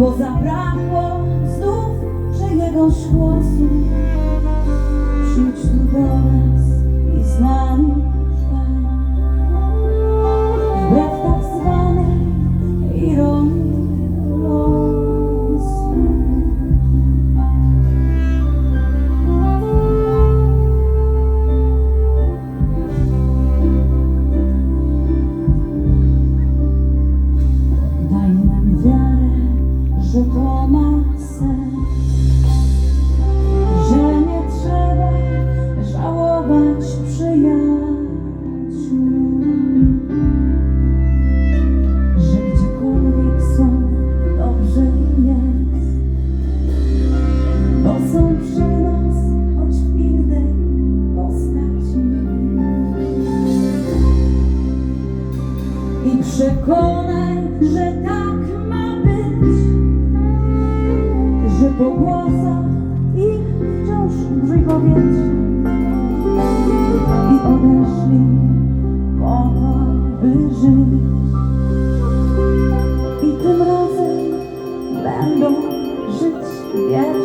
bo zabrakło znów czyjegoś głosu. Przyjdź tu do nas i z nami trwaj. Wbrew tak zwanej. głosach ich wciąż brzmi i odeszli po to, by żyć. I tym razem będą żyć wiecznie.